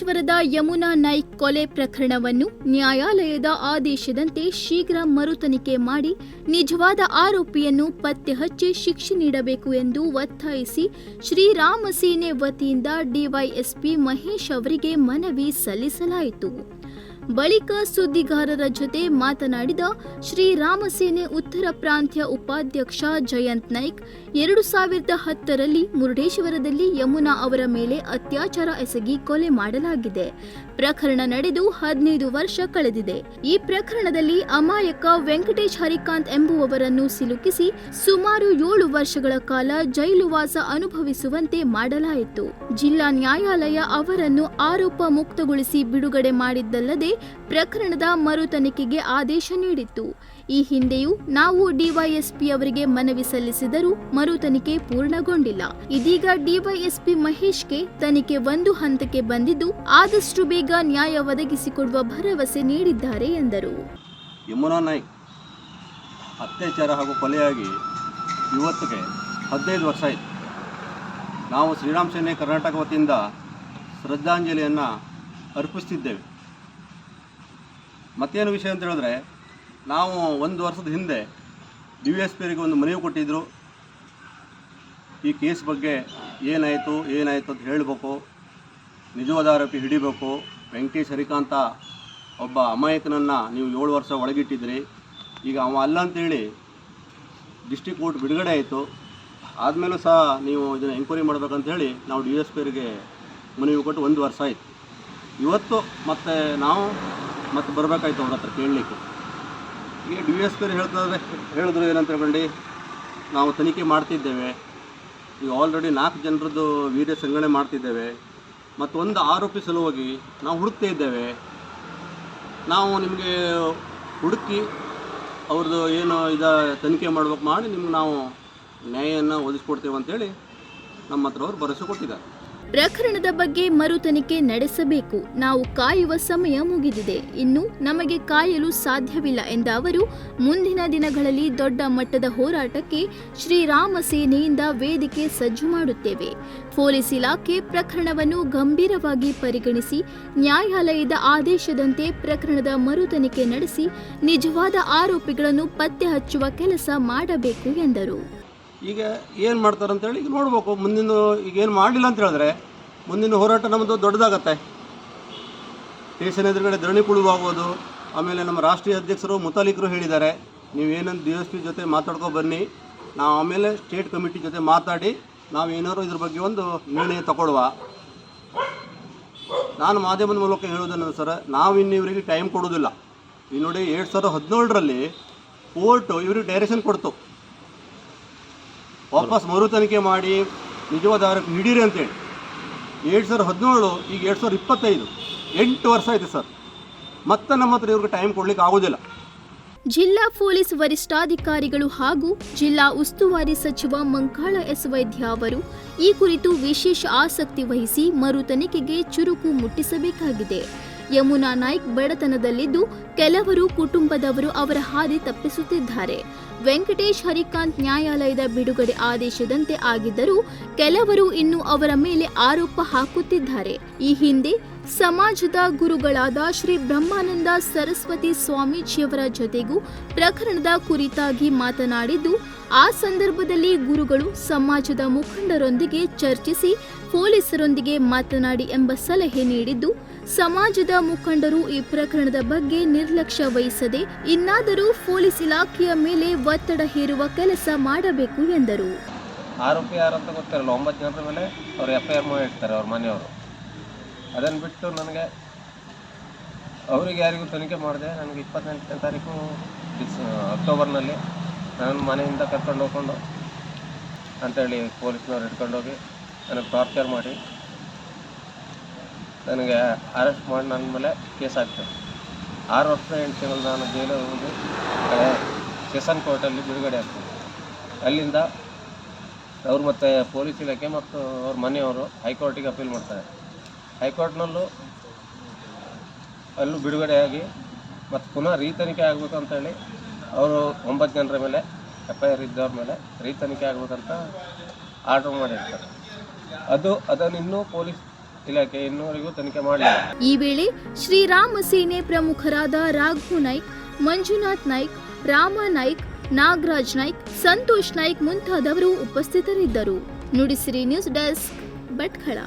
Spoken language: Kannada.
ಮುರುಡೇಶ್ವರದ ಯಮುನಾ ನಾಯ್ಕ್ ಕೊಲೆ ಪ್ರಕರಣವನ್ನು ನ್ಯಾಯಾಲಯದ ಆದೇಶದಂತೆ ಶೀಘ್ರ ಮರುತನಿಖೆ ಮಾಡಿ ನಿಜವಾದ ಆರೋಪಿಯನ್ನು ಪತ್ತೆ ಹಚ್ಚಿ ಶಿಕ್ಷೆ ನೀಡಬೇಕು ಎಂದು ಒತ್ತಾಯಿಸಿ ಶ್ರೀರಾಮ ಸೇನೆ ವತಿಯಿಂದ ಡಿವೈಎಸ್ಪಿ ಮಹೇಶ್ ಅವರಿಗೆ ಮನವಿ ಸಲ್ಲಿಸಲಾಯಿತು. ಬಳಿಕ ಸುದ್ದಿಗಾರರ ಜೊತೆ ಮಾತನಾಡಿದ ಶ್ರೀ ರಾಮಸೇನೆ ಉತ್ತರ ಪ್ರಾಂತ್ಯ ಉಪಾಧ್ಯಕ್ಷ ಜಯಂತ್ ನಾಯ್ಕ್, ಎರಡು ಸಾವಿರದ ಹತ್ತರಲ್ಲಿ ಮುರುಡೇಶ್ವರದಲ್ಲಿ ಯಮುನಾ ಅವರ ಮೇಲೆ ಅತ್ಯಾಚಾರ ಎಸಗಿ ಕೊಲೆ ಮಾಡಲಾಗಿದೆ. ಪ್ರಕರಣ ನಡೆದು ಹದಿನೈದು ವರ್ಷ ಕಳೆದಿದೆ. ಈ ಪ್ರಕರಣದಲ್ಲಿ ಅಮಾಯಕ ವೆಂಕಟೇಶ್ ಹರಿಕಾಂತ್ ಎಂಬುವವರನ್ನು ಸಿಲುಕಿಸಿ ಸುಮಾರು ಏಳು ವರ್ಷಗಳ ಕಾಲ ಜೈಲುವಾಸ ಅನುಭವಿಸುವಂತೆ ಮಾಡಲಾಯಿತು. ಜಿಲ್ಲಾ ನ್ಯಾಯಾಲಯ ಅವರನ್ನು ಆರೋಪ ಮುಕ್ತಗೊಳಿಸಿ ಬಿಡುಗಡೆ ಮಾಡಿದ್ದಲ್ಲದೆ ಪ್ರಕರಣದ ಮರು ತನಿಖೆಗೆ ಆದೇಶ ನೀಡಿತ್ತು. ಈ ಹಿಂದೆಯೂ ನಾವು ಡಿವೈಎಸ್ಪಿ ಅವರಿಗೆ ಮನವಿ ಸಲ್ಲಿಸಿದರೂ ಮರು ತನಿಖೆ ಪೂರ್ಣಗೊಂಡಿಲ್ಲ. ಇದೀಗ ಡಿವೈಎಸ್ಪಿ ಮಹೇಶ್ಗೆ ತನಿಖೆ ಒಂದು ಹಂತಕ್ಕೆ ಬಂದಿದ್ದು ಆದಷ್ಟು ಬೇಗ ನ್ಯಾಯ ಒದಗಿಸಿಕೊಡುವ ಭರವಸೆ ನೀಡಿದ್ದಾರೆ ಎಂದರು. ಅತ್ಯಾಚಾರ ಹಾಗೂ ಕೊಲೆಯಾಗಿ ಇವತ್ತಿಗೆ ಹದಿನೈದು ವರ್ಷ ಆಯಿತು. ನಾವು ಶ್ರೀರಾಮ್ ಸೇನೆ ಕರ್ನಾಟಕ ವತಿಯಿಂದ ಶ್ರದ್ಧಾಂಜಲಿಯನ್ನು ಅರ್ಪಿಸ್ತಿದ್ದೇವೆ. ಮತ್ತೇನು ವಿಷಯ ಅಂತ ಹೇಳಿದ್ರೆ, ನಾವು ಒಂದು ವರ್ಷದ ಹಿಂದೆ ಡಿ ವಿ ಎಸ್ ಪಿಯವರಿಗೆ ಒಂದು ಮನವಿ ಕೊಟ್ಟಿದ್ದರು ಈ ಕೇಸ್ ಬಗ್ಗೆ ಏನಾಯಿತು ಏನಾಯಿತು ಅಂತ ಹೇಳಬೇಕು. ನಿಜವಾದ ಆರೋಪಿ ಹಿಡಿಬೇಕು. ವೆಂಕಟೇಶ್ ಹರಿಕಾಂತ ಒಬ್ಬ ಅಮಾಯಕನನ್ನು ನೀವು ಏಳು ವರ್ಷ ಒಳಗಿಟ್ಟಿದ್ರಿ ಈಗ ಅವ ಅಲ್ಲ ಅಂತೇಳಿ ಡಿಸ್ಟಿಕ್ ಕೋರ್ಟ್ ಬಿಡುಗಡೆ ಆಯಿತು. ಆದಮೇಲೂ ಸಹ ನೀವು ಇದನ್ನು ಎಂಕ್ವೈರಿ ಮಾಡ್ಬೇಕಂತ ಹೇಳಿ ನಾವು ಡಿ ಎಸ್ ಪಿಯವರಿಗೆ ಮನವಿ ಕೊಟ್ಟು ಒಂದು ವರ್ಷ ಆಯಿತು. ಇವತ್ತು ಮತ್ತೆ ನಾವು ಮತ್ತೆ ಬರಬೇಕಾಯ್ತು ಅವ್ರ ಹತ್ರ ಕೇಳಲಿಕ್ಕೆ. ಈಗ ಡಿ ಎಸ್ ಪಿ ಹೇಳ್ತಾರೆ ಹೇಳಿದ್ರು ಏನಂತ ಹೇಳ್ಕೊಂಡು ನಾವು ತನಿಖೆ ಮಾಡ್ತಿದ್ದೇವೆ. ಈಗ ಆಲ್ರೆಡಿ ನಾಲ್ಕು ಜನರದ್ದು ವಿಡಿಯೋ ಸಂಗ್ರಹಣೆ ಮಾಡ್ತಿದ್ದೇವೆ. ಮತ್ತು ಒಂದು ಆರೋಪಿ ಸಲುವಾಗಿ ನಾವು ಹುಡುಕ್ತಾ ಇದ್ದೇವೆ. ನಾವು ನಿಮಗೆ ಹುಡುಕಿ ಅವ್ರದ್ದು ಏನು ಇದ ತನಿಖೆ ಮಾಡ್ಬೇಕು ಮಾಡಿ ನಿಮ್ಗೆ ನಾವು ನ್ಯಾಯವನ್ನು ಒದಗಿಸ್ಕೊಡ್ತೇವೆ ಅಂತೇಳಿ ನಮ್ಮ ಹತ್ರ ಅವ್ರು ಭರವಸೆ ಕೊಟ್ಟಿದ್ದಾರೆ. ಪ್ರಕರಣದ ಬಗ್ಗೆ ಮರು ತನಿಖೆ ನಡೆಸಬೇಕು. ನಾವು ಕಾಯುವ ಸಮಯ ಮುಗಿದಿದೆ. ಇನ್ನು ನಮಗೆ ಕಾಯಲು ಸಾಧ್ಯವಿಲ್ಲ ಎಂದ ಅವರು, ಮುಂದಿನ ದಿನಗಳಲ್ಲಿ ದೊಡ್ಡ ಮಟ್ಟದ ಹೋರಾಟಕ್ಕೆ ಶ್ರೀರಾಮ ಸೇನೆಯಿಂದ ವೇದಿಕೆ ಸಜ್ಜು ಮಾಡುತ್ತೇವೆ. ಪೊಲೀಸ್ ಇಲಾಖೆ ಪ್ರಕರಣವನ್ನು ಗಂಭೀರವಾಗಿ ಪರಿಗಣಿಸಿ, ನ್ಯಾಯಾಲಯದ ಆದೇಶದಂತೆ ಪ್ರಕರಣದ ಮರು ನಡೆಸಿ, ನಿಜವಾದ ಆರೋಪಿಗಳನ್ನು ಪತ್ತೆ ಹಚ್ಚುವ ಕೆಲಸ ಮಾಡಬೇಕು ಎಂದರು. ಈಗ ಏನು ಮಾಡ್ತಾರೆ ಅಂತೇಳಿ ಈಗ ನೋಡಬೇಕು. ಮುಂದಿನ ಈಗ ಏನು ಮಾಡಲಿಲ್ಲ ಅಂತ ಹೇಳಿದ್ರೆ ಮುಂದಿನ ಹೋರಾಟ ನಮ್ಮದು ದೊಡ್ಡದಾಗತ್ತೆ. ಸ್ಟೇಷನ್ ಎದುರುಗಡೆ ಧರಣಿ ಕುಳುವಾಗೋದು, ಆಮೇಲೆ ನಮ್ಮ ರಾಷ್ಟ್ರೀಯ ಅಧ್ಯಕ್ಷರು ಮುತಾಲಿಕರು ಹೇಳಿದ್ದಾರೆ ನೀವೇನಂತ ಡಿ ಎಸ್ ಪಿ ಜೊತೆ ಮಾತಾಡ್ಕೊ ಬನ್ನಿ, ನಾವು ಆಮೇಲೆ ಸ್ಟೇಟ್ ಕಮಿಟಿ ಜೊತೆ ಮಾತಾಡಿ ನಾವು ಏನಾದ್ರು ಇದ್ರ ಬಗ್ಗೆ ಒಂದು ನಿರ್ಣಯ ತಗೊಳ್ಳುವ ನಾನು ಮಾಧ್ಯಮದ ಮೂಲಕ ಹೇಳೋದನ್ನು ಸರ್, ನಾವು ಇನ್ನು ಇವರಿಗೆ ಟೈಮ್ ಕೊಡೋದಿಲ್ಲ ಈ ನೋಡಿ ಎರಡು ಸಾವಿರದ ಹದಿನೇಳರಲ್ಲಿ ಕೋರ್ಟು ಇವ್ರಿಗೆ ಡೈರೆಕ್ಷನ್ ಕೊಡ್ತು. ವಾಪಸ್ ಮರು ತನಿಖೆ ಮಾಡಿ ನಿಜವಾದ ಆರೋಪಿ ಹಿಡೀರಿ ಅಂತೇಳಿ ಎರಡು ಸಾವಿರದ ಹದಿನೇಳು, ಈಗ ಎರಡು ಸಾವಿರದ ಇಪ್ಪತ್ತೈದು. ಎಂಟು ವರ್ಷ ಆಯಿತು ಸರ್. ಮತ್ತೆ ನಮ್ಮ ಹತ್ರ ಇವ್ರಿಗೆ ಟೈಮ್ ಕೊಡ್ಲಿಕ್ಕೆ ಆಗೋದಿಲ್ಲ. ಜಿಲ್ಲಾ ಪೊಲೀಸ್ ವರಿಷ್ಠಾಧಿಕಾರಿಗಳು ಹಾಗೂ ಜಿಲ್ಲಾ ಉಸ್ತುವಾರಿ ಸಚಿವ ಮಂಕಾಳ ಎಸ್ ವೈದ್ಯ ಅವರು ಈ ಕುರಿತು ವಿಶೇಷ ಆಸಕ್ತಿ ವಹಿಸಿ ಮರು ತನಿಖೆಗೆ ಚುರುಕು ಮುಟ್ಟಿಸಬೇಕಾಗಿದೆ. ಯಮುನಾ ನಾಯ್ಕ್ ಬಡತನದಲ್ಲಿದ್ದು ಕೆಲವರು ಕುಟುಂಬದವರು ಅವರ ಹಾದಿ ತಪ್ಪಿಸುತ್ತಿದ್ದಾರೆ. ವೆಂಕಟೇಶ್ ಹರಿಕಾಂತ್ ನ್ಯಾಯಾಲಯದ ಬಿಡುಗಡೆ ಆದೇಶದಂತೆ ಆಗಿದ್ದರೂ ಕೆಲವರು ಇನ್ನು ಅವರ ಮೇಲೆ ಆರೋಪ ಹಾಕುತ್ತಿದ್ದಾರೆ. ಈ ಹಿಂದೆ ಸಮಾಜದ ಗುರುಗಳಾದ ಶ್ರೀ ಬ್ರಹ್ಮಾನಂದ ಸರಸ್ವತಿ ಸ್ವಾಮೀಜಿಯವರ ಜೊತೆಗೂ ಪ್ರಕರಣದ ಕುರಿತಾಗಿ ಮಾತನಾಡಿದ್ದು, ಆ ಸಂದರ್ಭದಲ್ಲಿ ಗುರುಗಳು ಸಮಾಜದ ಮುಖಂಡರೊಂದಿಗೆ ಚರ್ಚಿಸಿ ಪೊಲೀಸರೊಂದಿಗೆ ಮಾತನಾಡಿ ಎಂಬ ಸಲಹೆ ನೀಡಿದ್ದು ಸಮಾಜದ ಮುಖಂಡರು ಈ ಪ್ರಕರಣದ ಬಗ್ಗೆ ನಿರ್ಲಕ್ಷ್ಯ ವಹಿಸದೆ ಇನ್ನಾದರೂ ಪೊಲೀಸ್ ಇಲಾಖೆಯ ಮೇಲೆ ಒತ್ತಡ ಹೇರುವ ಕೆಲಸ ಮಾಡಬೇಕು ಎಂದರು. ಆರೋಪಿ ಯಾರು ಅಂತ ಗೊತ್ತಿರಲ್ಲ, ಒಂಬತ್ತು ಜನರ ಮೇಲೆ ಅವ್ರು ಎಫ್ ಐ ಆರ್ ಮಾಡಿರ್ತಾರೆ ಅವ್ರ ಮನೆಯವರು. ಅದನ್ನು ಬಿಟ್ಟು ನನಗೆ ಅವರಿಗೆ ಯಾರಿಗೂ ತನಿಖೆ ಮಾಡಿದೆ ನನಗೆ ಇಪ್ಪತ್ತೆಂಟನೇ ತಾರೀಕು ಡಿಸ್ ಅಕ್ಟೋಬರ್ನಲ್ಲಿ ನನ್ನ ಮನೆಯಿಂದ ಕರ್ಕೊಂಡು ಹೋಗ್ಕೊಂಡು ಅಂತೇಳಿ ಪೊಲೀಸ್ನವ್ರು ಹಿಡ್ಕೊಂಡೋಗಿ ನನಗೆ ಟಾರ್ಚರ್ ಮಾಡಿ ನನಗೆ ಅರೆಸ್ಟ್ ಮಾಡಿ ನನ್ನ ಮೇಲೆ ಕೇಸ್ ಹಾಕ್ತಾರೆ. ಆರು ವರ್ಷ ಎಂಟು ತಿಂಗಳು ನಾನು ಜೈಲಿಗೆ ಹೋಗಿ ಕಡೆ ಸೆಷನ್ ಕೋರ್ಟಲ್ಲಿ ಬಿಡುಗಡೆ ಆಗ್ತೀನಿ ಅಲ್ಲಿಂದ ಅವ್ರು ಮತ್ತು ಪೊಲೀಸ್ ಇಲಾಖೆ ಮತ್ತು ಅವ್ರ ಮನೆಯವರು ಹೈಕೋರ್ಟಿಗೆ ಅಪೀಲ್ ಮಾಡ್ತಾರೆ. ಹೈಕೋರ್ಟ್ನಲ್ಲೂ ಅಲ್ಲೂ ಬಿಡುಗಡೆಯಾಗಿ ಮತ್ತು ಪುನಃ ರೀತನಿಕೆ ಆಗಬೇಕು ಅಂತೇಳಿ ಅವರು ಒಂಬತ್ತು ಜನರ ಮೇಲೆ ಎಫ್ ಐ ಆರ್ ಇದ್ದವ್ರ ಮೇಲೆ ರೀತನಿಖೆ ಆಗ್ಬೇಕಂತ ಆರ್ಡ್ರ್ ಮಾಡಿರ್ತಾರೆ. ಅದು ಅದನ್ನು ಇನ್ನೂ ಪೊಲೀಸ್ ಇಲಾಖೆ ಇನ್ನುವರೆಗೂ ತನಿಖೆ ಮಾಡಿಲ್ಲ ಈ ವೇಳೆ ಶ್ರೀರಾಮ ಸೇನೆ ಪ್ರಮುಖರಾದ ರಾಘು ನಾಯ್ಕ್, ಮಂಜುನಾಥ್ ನಾಯ್ಕ್, ರಾಮ ನಾಯ್ಕ್, ನಾಗರಾಜ್ ನಾಯ್ಕ್, ಸಂತೋಷ್ ನಾಯ್ಕ್ ಮುಂತಾದವರು ಉಪಸ್ಥಿತರಿದ್ದರು. Nudisiri news desk, Bhatkal.